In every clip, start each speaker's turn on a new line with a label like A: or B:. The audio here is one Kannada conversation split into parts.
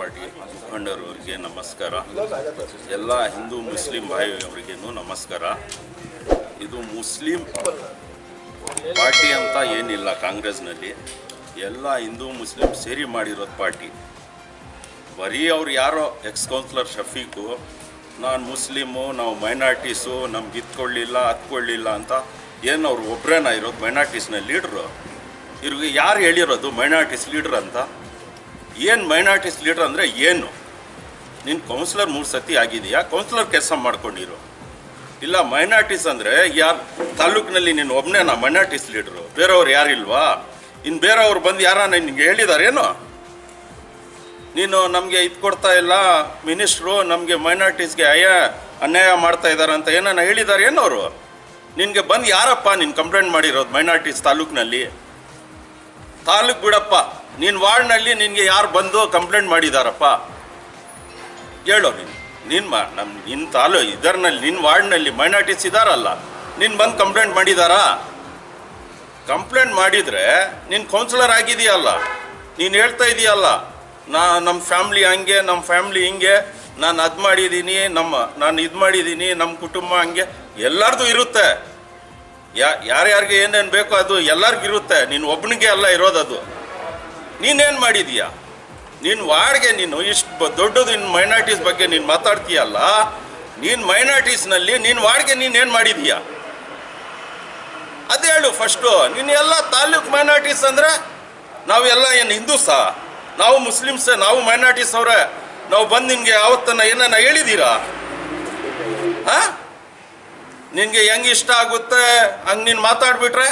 A: ಪಾರ್ಟಿ. ಮುಖಂಡರವರಿಗೆ ನಮಸ್ಕಾರ. ಎಲ್ಲ ಹಿಂದೂ ಮುಸ್ಲಿಂ ಭಾಯಿಯವರಿಗೇನು ನಮಸ್ಕಾರ. ಇದು ಮುಸ್ಲಿಂ ಪಾರ್ಟಿ ಅಂತ ಏನಿಲ್ಲ ಕಾಂಗ್ರೆಸ್ನಲ್ಲಿ. ಎಲ್ಲ ಹಿಂದೂ ಮುಸ್ಲಿಂ ಸೇರಿ ಮಾಡಿರೋದು ಪಾರ್ಟಿ. ಬರೀ ಅವ್ರು ಯಾರೋ ಎಕ್ಸ್ ಕೌನ್ಸಿಲರ್ ಶಫೀಕು, ನಾನು ಮುಸ್ಲಿಮು, ನಾವು ಮೈನಾರಿಟೀಸು ನಮ್ಗೆ ಇತ್ಕೊಳ್ಳಿಲ್ಲ ಹತ್ಕೊಳ್ಳಿಲ್ಲ ಅಂತ ಏನು ಅವ್ರು ಒಬ್ಬರೇನ ಇರೋದು ಮೈನಾರಿಟೀಸ್ನ ಲೀಡ್ರು? ಇವ್ರಿಗೆ ಯಾರು ಹೇಳಿರೋದು ಮೈನಾರಿಟೀಸ್ ಲೀಡ್ರ್ ಅಂತ? ಏನು ಮೈನಾರಿಟೀಸ್ ಲೀಡ್ರ್ ಅಂದರೆ ಏನು? ನಿನ್ನ ಕೌನ್ಸಿಲರ್ ಮೂರು ಸತಿ ಆಗಿದೆಯಾ? ಕೌನ್ಸಿಲರ್ ಕೆಲಸ ಮಾಡ್ಕೊಂಡಿರು. ಇಲ್ಲ ಮೈನಾರಿಟೀಸ್ ಅಂದರೆ ಯಾರು ತಾಲೂಕಿನಲ್ಲಿ ನೀನು ಒಬ್ಬನೇನಾ ಮೈನಾರಿಟೀಸ್ ಲೀಡ್ರು ಬೇರೆಯವ್ರು ಯಾರಿಲ್ವಾ? ಇನ್ನು ಬೇರೆಯವ್ರು ಬಂದು ಯಾರ ನಿನಗೆ ಹೇಳಿದಾರೇನು ನೀನು ನಮಗೆ ಇದು ಕೊಡ್ತಾ ಇಲ್ಲ. ಮಿನಿಸ್ಟ್ರು ನಮಗೆ ಮೈನಾರಿಟೀಸ್ಗೆ ಅಯ ಅನ್ಯಾಯ ಮಾಡ್ತಾ ಇದ್ದಾರೆ ಅಂತ ಏನನ್ನ ಹೇಳಿದ್ದಾರೆ ಅವರು? ನಿನಗೆ ಬಂದು ಯಾರಪ್ಪ ನೀನು ಕಂಪ್ಲೇಂಟ್ ಮಾಡಿರೋದು ಮೈನಾರಿಟೀಸ್ ತಾಲೂಕಿನಲ್ಲಿ ತಾಲೂಕು ಬಿಡಪ್ಪ ನಿನ್ನ ವಾರ್ಡ್ನಲ್ಲಿ ನಿನಗೆ ಯಾರು ಬಂದು ಕಂಪ್ಲೇಂಟ್ ಮಾಡಿದಾರಪ್ಪ. ಹೇಳೋ ನೀನು ನಿನ್ನ ಮಾ ನಮ್ಮ ನಿನ್ನ ತಾಲೂ ಇದರಲ್ಲಿ ನಿನ್ನ ವಾರ್ಡ್ನಲ್ಲಿ ಮೈನಾರಿಟೀಸ್ ಇದಾರಲ್ಲ ನೀನು ಬಂದು ಕಂಪ್ಲೇಂಟ್ ಮಾಡಿದಾರಾ? ಕಂಪ್ಲೇಂಟ್ ಮಾಡಿದರೆ ನೀನು ಕೌನ್ಸಿಲರ್ ಆಗಿದೆಯಲ್ಲ, ನೀನು ಹೇಳ್ತಾ ಇದೀಯಲ್ಲ, ನಾ ನಮ್ಮ ಫ್ಯಾಮ್ಲಿ ಹಂಗೆ ನಮ್ಮ ಫ್ಯಾಮ್ಲಿ ಹಿಂಗೆ, ನಾನು ಅದು ಮಾಡಿದ್ದೀನಿ ನಮ್ಮ, ನಾನು ಇದು ಮಾಡಿದ್ದೀನಿ ನಮ್ಮ ಕುಟುಂಬ ಹಂಗೆ, ಎಲ್ಲರದು ಇರುತ್ತೆ. ಯಾ, ಯಾರ್ಯಾರಿಗೆ ಏನೇನು ಬೇಕೋ ಅದು ಎಲ್ಲರಿಗೂ ಇರುತ್ತೆ. ನೀನು ಒಬ್ಬನಿಗೆ ಅಲ್ಲ ಇರೋದದು. ನೀನೇನು ಮಾಡಿದೀಯ? ನೀನು ವಾರ್ಡ್ಗೆ ನೀನು ಇಷ್ಟು ದೊಡ್ಡದು ನಿನ್ನ ಮೈನಾರಿಟೀಸ್ ಬಗ್ಗೆ ನೀನು ಮಾತಾಡ್ತೀಯಲ್ಲ? ನೀನು ಮೈನಾರಿಟೀಸ್ನಲ್ಲಿ ನೀನು ವಾರ್ಡ್ಗೆ ನೀನು ಏನು ಮಾಡಿದೀಯ? ಅದೇ ಹೇಳು ಫಸ್ಟು ನೀನು ಎಲ್ಲ ತಾಲೂಕ್ ಮೈನಾರಿಟೀಸ್ ಅಂದರೆ ನಾವೆಲ್ಲ ಏನು ಹಿಂದೂಸಾ? ನಾವು ಮುಸ್ಲಿಮ್ಸೇ, ನಾವು ಮೈನಾರಿಟೀಸ್ ಅವರೇ. ನಾವು ಬಂದು ನಿಮಗೆ ಆವತ್ತನ್ನು ಏನನ್ನ ಹೇಳಿದ್ದೀರಾ ಹಾಂ? ನಿನಗೆ ಹೆಂಗೆ ಇಷ್ಟ ಆಗುತ್ತೆ ಹಂಗೆ ನೀನು ಮಾತಾಡ್ಬಿಟ್ರೆ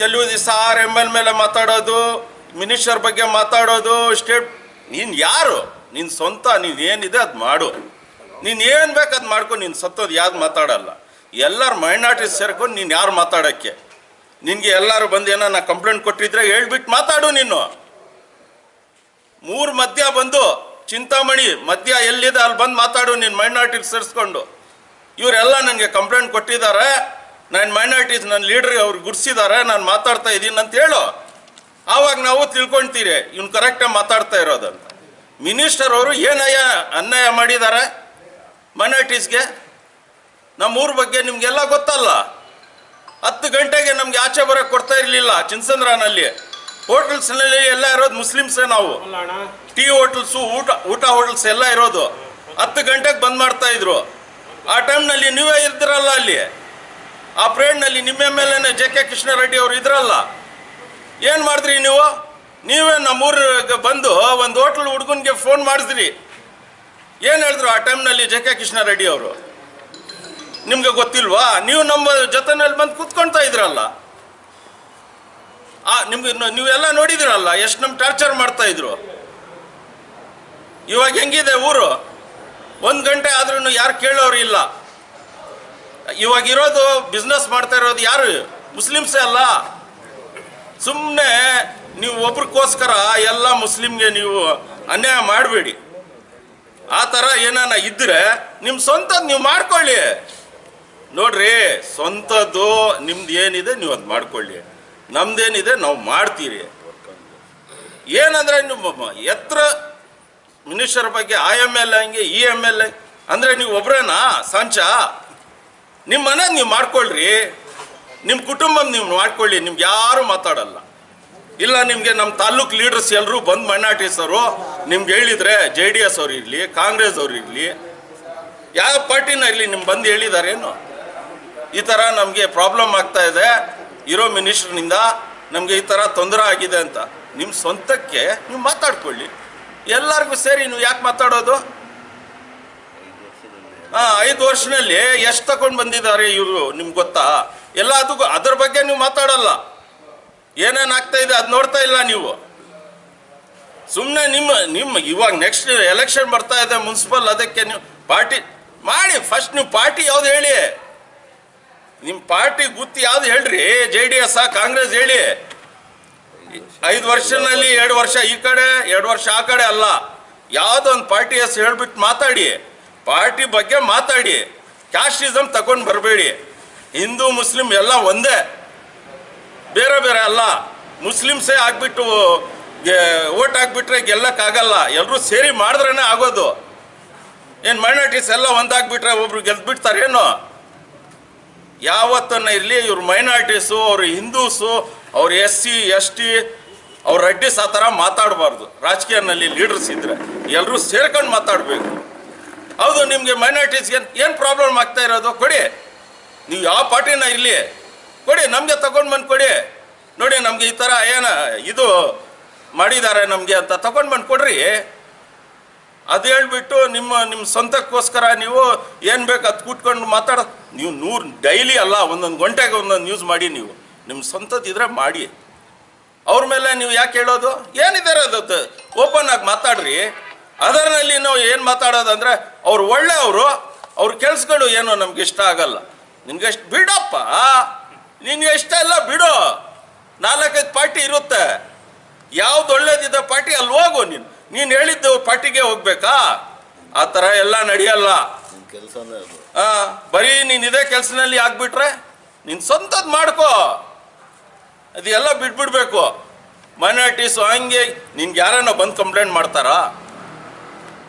A: ಕೆಲವು ದಿವಸ ಆರ್ ಎಂ ಎಲ್ ಮೇಲೆ ಮಾತಾಡೋದು, ಮಿನಿಸ್ಟರ್ ಬಗ್ಗೆ ಮಾತಾಡೋದು, ಸ್ಟೇಟ್, ನೀನು ಯಾರು? ನಿನ್ನ ಸ್ವಂತ, ನೀನು ಏನಿದೆ ಅದು ಮಾಡು. ನೀನು ಏನು ಬೇಕು ಅದು ಮಾಡ್ಕೊ, ನೀನು ಸತ್ತೋದು ಯಾವ್ದು ಮಾತಾಡಲ್ಲ. ಎಲ್ಲರೂ ಮೈನಾರಿಟೀಸ್ ಸೇರ್ಕೊಂಡು ನೀನು ಯಾರು ಮಾತಾಡೋಕ್ಕೆ? ನಿನಗೆ ಎಲ್ಲರೂ ಬಂದು ಏನನ್ನ ಕಂಪ್ಲೇಂಟ್ ಕೊಟ್ಟಿದ್ರೆ ಹೇಳ್ಬಿಟ್ಟು ಮಾತಾಡು ನೀನು. ಮೂರು ಮಧ್ಯ ಬಂದು ಚಿಂತಾಮಣಿ, ಮಧ್ಯ ಎಲ್ಲಿದೆ ಅಲ್ಲಿ ಬಂದು ಮಾತಾಡು, ನೀನು ಮೈನಾರಿಟಿಗೆ ಸೇರಿಸ್ಕೊಂಡು. ಇವರೆಲ್ಲ ನನಗೆ ಕಂಪ್ಲೇಂಟ್ ಕೊಟ್ಟಿದ್ದಾರೆ. ನಾನು ಮೈನಾರಿಟೀಸ್ ನನ್ನ ಲೀಡರ್ ಅವ್ರು ಗುರ್ಸಿದ್ದಾರೆ ನಾನು ಮಾತಾಡ್ತಾ ಇದ್ದೀನಿ ಅಂತ ಹೇಳು. ಆವಾಗ ನಾವು ತಿಳ್ಕೊಳ್ತೀರಿ ಇವ್ನು ಕರೆಕ್ಟಾಗಿ ಮಾತಾಡ್ತಾ ಇರೋದಂತ ಮಿನಿಸ್ಟರ್ ಅವರು ಏನಯ್ಯ ಅನ್ಯಾಯ ಮಾಡಿದ್ದಾರೆ? ಮೈನಾರಿಟೀಸ್ಗೆ ನಮ್ಮ ಊರ ಬಗ್ಗೆ ನಿಮಗೆಲ್ಲ ಗೊತ್ತಲ್ಲ. ಹತ್ತು ಗಂಟೆಗೆ ನಮ್ಗೆ ಆಚೆ ಬರೋಕ್ಕೆ ಕೊಡ್ತಾ ಇರಲಿಲ್ಲ ಚಿನ್ಸಂದ್ರನಲ್ಲಿ. ಹೋಟೆಲ್ಸ್ನಲ್ಲಿ ಎಲ್ಲ ಇರೋದು ಮುಸ್ಲಿಮ್ಸೇ ನಾವು. ಟೀ ಹೋಟೆಲ್ಸು ಊಟ ಊಟ ಹೋಟೆಲ್ಸ್ ಎಲ್ಲ ಇರೋದು. ಹತ್ತು ಗಂಟೆಗೆ ಬಂದ್ ಮಾಡ್ತಾ ಇದ್ರು. ಆ ಟೈಮ್ನಲ್ಲಿ ನೀವೇ ಇದ್ದಿರಲ್ಲ ಅಲ್ಲಿ. ಆ ಪ್ರೇಡ್ನಲ್ಲಿ ನಿಮ್ಮ M L J K Krishnareddy ಅವರು ಇದ್ರಲ್ಲ. ಏನು ಮಾಡಿದ್ರಿ ನೀವು? ನೀವೇ ನಮ್ಮೂರಿಗೆ ಬಂದು ಒಂದು ಹೋಟ್ಲ್ ಹುಡುಗನಿಗೆ ಫೋನ್ ಮಾಡಿದ್ರಿ. ಏನು ಹೇಳಿದ್ರು ಆ ಟೈಮ್ನಲ್ಲಿ ಜೆ ಕೆ ಕೃಷ್ಣಾರೆಡ್ಡಿ ಅವರು? ನಿಮಗೆ ಗೊತ್ತಿಲ್ವಾ? ನೀವು ನಮ್ಮ ಜೊತೆನಲ್ಲಿ ಬಂದು ಕೂತ್ಕೊಳ್ತಾ ಇದ್ರಲ್ಲ. ಆ, ನಿಮ್ಗೆ ನೀವೆಲ್ಲ ನೋಡಿದಿರಲ್ಲ, ಎಷ್ಟು ನಮ್ಮ ಟಾರ್ಚರ್ ಮಾಡ್ತಾ ಇದ್ರು. ಇವಾಗ ಹೆಂಗಿದೆ ಊರು? ಒಂದು ಗಂಟೆ ಆದ್ರೂ ಯಾರು ಕೇಳೋರು ಇಲ್ಲ. ಇವಾಗ ಇರೋದು ಬಿಸ್ನೆಸ್ ಮಾಡ್ತಾ ಇರೋದು ಯಾರು? ಮುಸ್ಲಿಮ್ಸೇ ಅಲ್ಲ. ಸುಮ್ಮನೆ ನೀವು ಒಬ್ರಿಗೋಸ್ಕರ ಎಲ್ಲ ಮುಸ್ಲಿಮ್ಗೆ ನೀವು ಅನ್ಯಾಯ ಮಾಡಬೇಡಿ. ಆ ಥರ ಏನಾನ ಇದ್ದರೆ ನಿಮ್ಮ ಸ್ವಂತದ್ದು ನೀವು ಮಾಡ್ಕೊಳ್ಳಿ. ನೋಡ್ರಿ, ಸ್ವಂತದ್ದು ನಿಮ್ದು ಏನಿದೆ ನೀವು ಅದು ಮಾಡ್ಕೊಳ್ಳಿ. ನಮ್ದೇನಿದೆ ನಾವು ಮಾಡ್ತೀರಿ. ಏನಂದ್ರೆ ನಿಮ್ಮ ಎತ್ತರ ಮಿನಿಸ್ಟರ್ ಬಗ್ಗೆ ಆ ಎಂ ಎಲ್ ಹಂಗೆ ಈ ಎಂ ಎಲ್ ಅಂದರೆ ನೀವು ಒಬ್ಬರೇನಾ ಸಂಚ? ನಿಮ್ಮ ಮನೆ ನೀವು ಮಾಡ್ಕೊಳ್ರಿ. ನಿಮ್ಮ ಕುಟುಂಬ ನೀವು ಮಾಡ್ಕೊಳ್ಳಿ, ನಿಮ್ಗೆ ಯಾರು ಮಾತಾಡಲ್ಲ. ಇಲ್ಲ, ನಿಮಗೆ ನಮ್ಮ ತಾಲೂಕ್ ಲೀಡರ್ಸ್ ಎಲ್ಲರೂ ಬಂದು ಮಣ್ಣಾಟಿಸೋರು ನಿಮ್ಗೆ ಹೇಳಿದ್ರೆ ಜೆ ಡಿ ಎಸ್ ಅವ್ರು ಇರಲಿ, ಕಾಂಗ್ರೆಸ್ ಅವ್ರು ಇರಲಿ, ಯಾವ ಪಾರ್ಟಿನ ಇರಲಿ ನಿಮ್ಗೆ ಬಂದು ಹೇಳಿದಾರೇನು? ಈ ಥರ ನಮಗೆ ಪ್ರಾಬ್ಲಮ್ ಆಗ್ತಾ ಇದೆ. ಇರೋ ಮಿನಿಸ್ಟ್ರ್ನಿಂದ ನಮಗೆ ಈ ಥರ ತೊಂದರೆ ಆಗಿದೆ ಅಂತ. ನಿಮ್ಮ ಸ್ವಂತಕ್ಕೆ ನೀವು ಮಾತಾಡ್ಕೊಳ್ಳಿ. ಎಲ್ಲರಿಗೂ ಸೇರಿ ನೀವು ಯಾಕೆ ಮಾತಾಡೋದು? ಹಾಂ, ಐದು ವರ್ಷದಲ್ಲಿ ಎಷ್ಟು ತಗೊಂಡು ಬಂದಿದ್ದಾರೆ ಇವರು, ನಿಮ್ಗೆ ಗೊತ್ತಾ? ಎಲ್ಲ ಅದು ಅದ್ರ ಬಗ್ಗೆ ನೀವು ಮಾತಾಡಲ್ಲ. ಏನೇನು ಆಗ್ತಾ ಇದೆ ಅದು ನೋಡ್ತಾ ಇಲ್ಲ ನೀವು. ಸುಮ್ಮನೆ ನಿಮ್ಮ ನಿಮ್ಮ ಇವಾಗ ನೆಕ್ಸ್ಟ್ ಎಲೆಕ್ಷನ್ ಬರ್ತಾ ಇದೆ ಮುನ್ಸಿಪಲ್, ಅದಕ್ಕೆ ನೀವು ಪಾರ್ಟಿ ಮಾಡಿ ಫಸ್ಟ್ ನೀವು ಪಾರ್ಟಿ ಯಾವ್ದು ಹೇಳಿ? ನಿಮ್ಮ ಪಾರ್ಟಿ ಗುತ್ತಿ ಯಾವ್ದು ಹೇಳ್ರಿ? ಜೆ ಡಿ ಎಸ್ ಕಾಂಗ್ರೆಸ್ ಹೇಳಿ. ಐದು ವರ್ಷದಲ್ಲಿ ಎರಡು ವರ್ಷ ಈ ಕಡೆ, ಎರಡು ವರ್ಷ ಆ ಕಡೆ ಅಲ್ಲ. ಯಾವುದೋ ಒಂದು ಪಾರ್ಟಿ ಹೆಸರು ಹೇಳ್ಬಿಟ್ಟು ಮಾತಾಡಿ. ಪಾರ್ಟಿ ಬಗ್ಗೆ ಮಾತಾಡಿ. ಕ್ಯಾಸ್ಟಿಸಮ್ ತಗೊಂಡು ಬರಬೇಡಿ. ಹಿಂದೂ, ಮುಸ್ಲಿಂ ಎಲ್ಲ ಒಂದೇ. ಬೇರೆ ಬೇರೆ ಅಲ್ಲ. ಮುಸ್ಲಿಮ್ಸೇ ಆಗ್ಬಿಟ್ಟು ಓಟ್ ಹಾಕ್ಬಿಟ್ರೆ ಗೆಲ್ಲಕ್ಕಾಗಲ್ಲ. ಎಲ್ಲರೂ ಸೇರಿ ಮಾಡಿದ್ರೇ ಆಗೋದು. ಏನು ಮೈನಾರಿಟೀಸ್ ಎಲ್ಲ ಒಂದಾಗ್ಬಿಟ್ರೆ ಒಬ್ರು ಗೆದ್ಬಿಡ್ತಾರೇನು ಯಾವತ್ತನ್ನ ಇರಲಿ, ಇವ್ರು ಮೈನಾರಿಟೀಸು ಅವ್ರು ಹಿಂದೂಸು, ಅವ್ರು ಎಸ್ ಸಿ ಎಸ್ ಟಿ ಅವ್ರ ರೆಡ್ಡಿಸ್ ಆ ಥರ ಮಾತಾಡಬಾರ್ದು. ರಾಜಕೀಯನಲ್ಲಿ ಲೀಡರ್ಸ್ ಇದ್ರೆ ಎಲ್ಲರೂ ಸೇರ್ಕೊಂಡು ಮಾತಾಡಬೇಕು. ಹೌದು, ನಿಮಗೆ ಮೈನಾರಿಟೀಸ್ಗೆ ಏನು ಪ್ರಾಬ್ಲಮ್ ಆಗ್ತಾ ಇರೋದು? ಕೊಡಿ. ನೀವು ಯಾವ ಪಾರ್ಟಿನ ಇರಲಿ. ಕೊಡಿ, ನಮಗೆ ತಗೊಂಡು ಬಂದು ಕೊಡಿ. ನೋಡಿ, ನಮಗೆ ಈ ಥರ ಏನ ಇದು ಮಾಡಿದ್ದಾರೆ ನಮಗೆ ಅಂತ ತಗೊಂಡು ಬಂದು ಕೊಡ್ರಿ. ಅದು ಹೇಳ್ಬಿಟ್ಟು ನಿಮ್ಮ ನಿಮ್ಮ ಸ್ವಂತಕ್ಕೋಸ್ಕರ ನೀವು ಏನು ಬೇಕು ಅದು ಕೂತ್ಕೊಂಡು ಮಾತಾಡೋದು ನೀವು ನೂರು ಡೈಲಿ ಅಲ್ಲ, ಒಂದೊಂದು ಗಂಟೆಗೆ ಒಂದೊಂದು ನ್ಯೂಸ್ ಮಾಡಿ ನೀವು. ನಿಮ್ಮ ಸ್ವಂತದ್ದಿದ್ರೆ ಮಾಡಿ. ಅವ್ರ ಮೇಲೆ ನೀವು ಯಾಕೆ ಹೇಳೋದು? ಏನಿದ್ದಾರೆ ಅದು ಓಪನ್ ಆಗಿ ಮಾತಾಡ್ರಿ. ಅದರಲ್ಲಿ ನಾವು ಏನು ಮಾತಾಡೋದಂದ್ರೆ ಅವ್ರು ಒಳ್ಳೆಯವರು ಅವ್ರ ಕೆಲ್ಸಗಳು ಏನೋ ನಮ್ಗೆ ಇಷ್ಟ ಆಗಲ್ಲ. ನಿನ್ಗೆ ಎಷ್ಟು ಬಿಡಪ್ಪ. ನಿನ್ಗೆ ಇಷ್ಟ ಎಲ್ಲ ಬಿಡು. ನಾಲ್ಕೈದು ಪಾರ್ಟಿ ಇರುತ್ತೆ. ಯಾವ್ದು ಒಳ್ಳೇದಿದೆ ಪಾರ್ಟಿ ಅಲ್ಲಿ ಹೋಗು ನೀನು. ನೀನು ಹೇಳಿದ್ದು ಪಾರ್ಟಿಗೆ ಹೋಗ್ಬೇಕಾ? ಆ ಥರ ಎಲ್ಲ ನಡೆಯಲ್ಲ. ಕೆಲಸ ಬರೀ ನೀನು ಇದೇ ಕೆಲಸದಲ್ಲಿ ಆಗ್ಬಿಟ್ರೆ ನೀನು ಸ್ವಂತದ್ದು ಮಾಡ್ಕೋ. ಅದೆಲ್ಲ ಬಿಟ್ಬಿಡ್ಬೇಕು. ಮೈನಾರಿಟೀಸು ಹಂಗೆ, ನಿನ್ಗೆ ಯಾರನ್ನ ಬಂದು ಕಂಪ್ಲೇಂಟ್ ಮಾಡ್ತಾರಾ?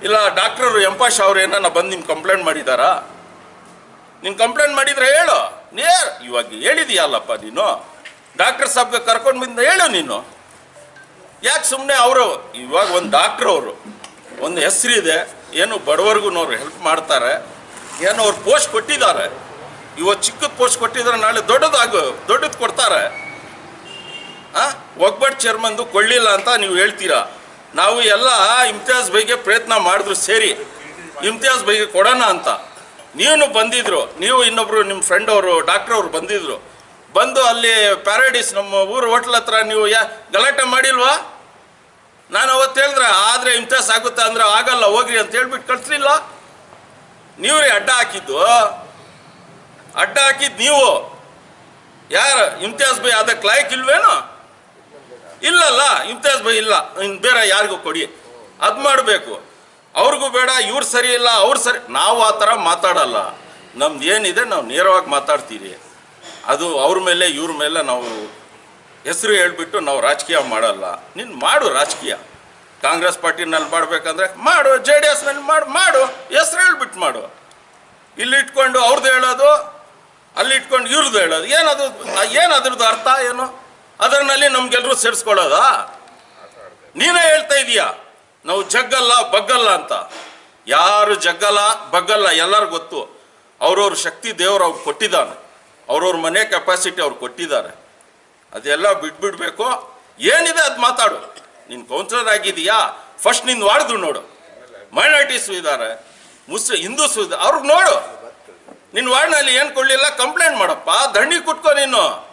A: ಇಲ್ಲ ಡಾಕ್ಟರ್ ಎಂಪಾಶ್ ಅವ್ರು ಏನಾರ ಬಂದು ನಿಮ್ಗೆ ಕಂಪ್ಲೇಂಟ್ ಮಾಡಿದಾರಾ? ನೀನು ಕಂಪ್ಲೇಂಟ್ ಮಾಡಿದ್ರೆ ಹೇಳು. ನೇರ್, ಇವಾಗ ಹೇಳಿದೀಯಲ್ಲಪ್ಪ ನೀನು. ಡಾಕ್ಟರ್ ಸಾಬ್ಗೆ ಕರ್ಕೊಂಡು ಬಂದು ಹೇಳು ನೀನು. ಯಾಕೆ ಸುಮ್ಮನೆ ಅವರು, ಇವಾಗ ಒಂದು ಡಾಕ್ಟ್ರ್ ಅವರು, ಒಂದು ಹೆಸರಿದೆ ಏನು ಬಡವರಿಗೂ ಅವ್ರು ಹೆಲ್ಪ್ ಮಾಡ್ತಾರೆ, ಏನೋ ಅವ್ರು ಪೋಸ್ಟ್ ಕೊಟ್ಟಿದ್ದಾರೆ. ಇವತ್ತು ಚಿಕ್ಕದ ಪೋಸ್ಟ್ ಕೊಟ್ಟಿದ್ದಾರೆ ನಾಳೆ ದೊಡ್ಡದಾಗು, ದೊಡ್ಡದು ಕೊಡ್ತಾರೆ. ಒಗ್ಬಟ್ ಚೇರ್ಮನ್ದು ಕೊಳ್ಳಿಲ್ಲ ಅಂತ ನೀವು ಹೇಳ್ತೀರಾ? ನಾವು ಎಲ್ಲ ಇಮ್ತಿಯಾಜ್ ಬೈಗೆ ಪ್ರಯತ್ನ ಮಾಡಿದ್ರು ಸೇರಿ. ಇಮ್ತಿಯಾಜ್ ಬೈಗೆ ಕೊಡೋಣ ಅಂತ. ನೀನು ಬಂದಿದ್ರು, ನೀವು ಇನ್ನೊಬ್ರು ನಿಮ್ಮ ಫ್ರೆಂಡ್ ಅವರು ಡಾಕ್ಟರ್ ಅವರು ಬಂದಿದ್ರು. ಬಂದು ಅಲ್ಲಿ ಪ್ಯಾರಡೈಸ್ ನಮ್ಮ ಊರು ಹೋಟ್ಲ್ ಹತ್ರ ನೀವು ಯಾ, ಗಲಾಟೆ ಮಾಡಿಲ್ವಾ? ನಾನು ಅವತ್ತು ಹೇಳಿದ್ರೆ ಆದರೆ ಇಮ್ತಿಯಾಸ್ ಆಗುತ್ತೆ ಅಂದರೆ ಆಗಲ್ಲ, ಹೋಗ್ರಿ ಅಂತ ಹೇಳ್ಬಿಟ್ಟು ಕಳಿಸ್ಲಿಲ್ಲ. ನೀವ್ರಿ ಅಡ್ಡ ಹಾಕಿದ್ದು? ಅಡ್ಡ ಹಾಕಿದ್ದು ನೀವು. ಯಾರು? ಇಮ್ತಿಯಾಸ್ ಬೈ ಅದಕ್ಕೆ ಲಾಯಕ್ ಇಲ್ವೇನೋ? ಇಲ್ಲಲ್ಲ ಇಮ್ತಿಯಾಸ್ ಬೈ ಇಲ್ಲ. ಇನ್ನು ಬೇರೆ ಯಾರಿಗೂ ಕೊಡಿ. ಅದು ಮಾಡಬೇಕು. ಅವ್ರಿಗೂ ಬೇಡ, ಇವ್ರು ಸರಿ ಇಲ್ಲ, ಅವ್ರು ಸರಿ ನಾವು ಆ ಥರ ಮಾತಾಡಲ್ಲ. ನಮ್ದು ಏನಿದೆ, ನಾವು ನೇರವಾಗಿ ಮಾತಾಡ್ತೀವಿ ಅದು ಅವ್ರ ಮೇಲೆ, ಇವ್ರ ಮೇಲೆ ನಾವು ಹೆಸರು ಹೇಳ್ಬಿಟ್ಟು ನಾವು ರಾಜಕೀಯ ಮಾಡಲ್ಲ. ನೀನು ಮಾಡು ರಾಜಕೀಯ. ಕಾಂಗ್ರೆಸ್ ಪಾರ್ಟಿನಲ್ಲಿ ಮಾಡಬೇಕಂದ್ರೆ ಮಾಡು, ಜೆ ಡಿ ಎಸ್ನಲ್ಲಿ ಮಾಡು ಮಾಡು. ಹೆಸರು ಹೇಳ್ಬಿಟ್ಟು ಮಾಡು. ಇಲ್ಲಿ ಇಟ್ಕೊಂಡು ಅವ್ರದ್ದು ಹೇಳೋದು, ಅಲ್ಲಿ ಇಟ್ಕೊಂಡು ಇವ್ರದ್ದು ಹೇಳೋದು. ಏನದು ಏನದ್ರದ್ದು ಅರ್ಥ, ಏನು? ಅದರಲ್ಲಿ ನಮ್ಗೆಲ್ಲರೂ ಸೇರಿಸ್ಕೊಳ್ಳೋದ? ನೀನೇ ಹೇಳ್ತಾ ಇದೀಯಾ? ನಾವು ಜಗ್ಗಲ್ಲ, ಬಗ್ಗಲ್ಲ ಅಂತ. ಯಾರು ಜಗ್ಗಲ್ಲ, ಬಗ್ಗಲ್ಲ ಎಲ್ಲರೂ ಗೊತ್ತು. ಅವ್ರವ್ರ ಶಕ್ತಿ ದೇವರು ಅವ್ರು ಕೊಟ್ಟಿದ್ದಾನೆ. ಅವ್ರವ್ರ ಮನೆ ಕೆಪಾಸಿಟಿ ಅವ್ರು ಕೊಟ್ಟಿದ್ದಾರೆ. ಅದೆಲ್ಲ ಬಿಟ್ಬಿಡ್ಬೇಕು. ಏನಿದೆ ಅದು ಮಾತಾಡು. ನೀನು ಕೌನ್ಸಿಲರ್ ಆಗಿದೀಯಾ? ಫಸ್ಟ್ ನಿನ್ನ ವಾಡ್ದು ನೋಡು. ಮೈನಾರಿಟೀಸು ಇದ್ದಾರೆ ಮುಸ್ಲಿಂ, ಹಿಂದೂಸ್ ಇದ್ದಾರೆ ಅವ್ರಿಗೆ ನೋಡು. ನಿನ್ನ ವಾರ್ಡ್ನಲ್ಲಿ ಏನು ಕೊಡಲಿಲ್ಲ ಕಂಪ್ಲೇಂಟ್ ಮಾಡಪ್ಪ. ದಂಡಿ ಕುಟ್ಕೋ ನೀನು.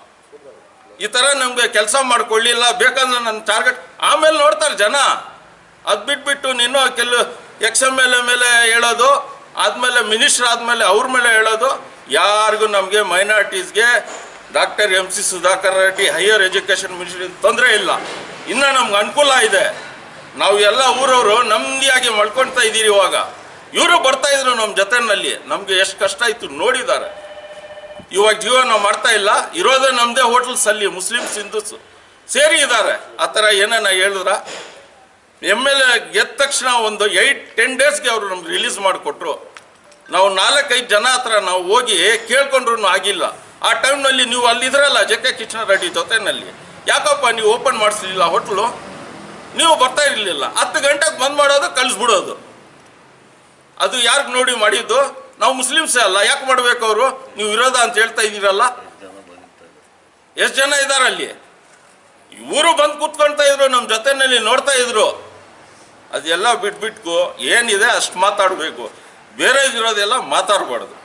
A: ಈ ಥರ ನಮಗೆ ಕೆಲಸ ಮಾಡಿಕೊಳ್ಳಿಲ್ಲ, ಬೇಕಂದ್ರೆ ನನ್ನ ಟಾರ್ಗೆಟ್ ಆಮೇಲೆ ನೋಡ್ತಾರೆ ಜನ. ಅದು ಬಿಟ್ಬಿಟ್ಟು ನೀನು ಕೆಲವು ಎಕ್ಸ್ ಎಂ ಎಲ್ ಎ ಮೇಲೆ ಹೇಳೋದು, ಆದಮೇಲೆ ಮಿನಿಸ್ಟರ್ ಆದಮೇಲೆ ಅವ್ರ ಮೇಲೆ ಹೇಳೋದು, ಯಾರಿಗೂ ನಮಗೆ ಮೈನಾರಿಟೀಸ್ಗೆ doctor M C Sudhakar Reddy higher education ministry ತೊಂದರೆ ಇಲ್ಲ. ಇನ್ನೂ ನಮ್ಗೆ ಅನುಕೂಲ ಇದೆ. ನಾವು ಎಲ್ಲ ಊರವರು ನೆಮ್ಮದಿಯಾಗಿ ಮಲ್ಕೊಳ್ತಾ ಇದ್ದೀರಿ ಇವಾಗ. ಇವರು ಬರ್ತಾ ಇದ್ರು ನಮ್ಮ ಜೊತೆನಲ್ಲಿ. ನಮಗೆ ಎಷ್ಟು ಕಷ್ಟ ಇತ್ತು ನೋಡಿದ್ದಾರೆ. ಇವಾಗ ಜೀವನ ಮಾಡ್ತಾ ಇಲ್ಲ. ಇರೋದೇ ನಮ್ಮದೇ ಹೋಟ್ಲ್ಸ್ ಅಲ್ಲಿ ಮುಸ್ಲಿಮ್ಸ್, ಹಿಂದೂಸ್ ಸೇರಿ ಇದ್ದಾರೆ. ಆ ಥರ ಏನೇನ ಹೇಳಿದ್ರ. ಎಂ ಎಲ್ ಎ ಗೆದ್ದ ತಕ್ಷಣ ಒಂದು ಏಯ್ಟ್ ಟೆನ್ ಡೇಸ್ಗೆ ಅವರು ನಮ್ಗೆ ರಿಲೀಸ್ ಮಾಡಿಕೊಟ್ರು. ನಾವು ನಾಲ್ಕೈದು ಜನ ಹತ್ರ ನಾವು ಹೋಗಿ ಕೇಳ್ಕೊಂಡ್ರು ಆಗಿಲ್ಲ. ಆ ಟೈಮ್ನಲ್ಲಿ ನೀವು ಅಲ್ಲಿದ್ರಲ್ಲ ಜೆ ಕೆ ಕಿಶನ್ ರೆಡ್ಡಿ ಜೊತೆನಲ್ಲಿ. ಯಾಕಪ್ಪ, ನೀವು ಓಪನ್ ಮಾಡಿಸ್ಲಿಲ್ಲ ಹೋಟ್ಲು ನೀವು ಬರ್ತಾ ಇರಲಿಲ್ಲ. ಹತ್ತು ಗಂಟೆಗೆ ಬಂದ್ ಮಾಡೋದು ಕಳಿಸ್ಬಿಡೋದು. ಅದು ಯಾರಿಗೆ ನೋಡಿ ಮಾಡಿದ್ದು? ನಾವು ಮುಸ್ಲಿಮ್ಸೇ ಅಲ್ಲ, ಯಾಕೆ ಮಾಡ್ಬೇಕು ಅವರು? ನೀವು ವಿರೋಧ ಅಂತ ಹೇಳ್ತಾ ಇದ್ದೀರಲ್ಲ? ಎಷ್ಟು ಜನ ಇದ್ದಾರೆ ಅಲ್ಲಿ? ಇವರು ಬಂದು ಕೂತ್ಕೊಳ್ತಾ ಇದ್ರು ನಮ್ಮ ಜೊತೆನಲ್ಲಿ ನೋಡ್ತಾ ಇದ್ರು. ಅದೆಲ್ಲ ಬಿಟ್ಬಿಟ್ಕು, ಏನಿದೆ ಅಷ್ಟು ಮಾತಾಡಬೇಕು. ಬೇರೆ ಇರೋದೆಲ್ಲ ಮಾತಾಡಬಾರ್ದು.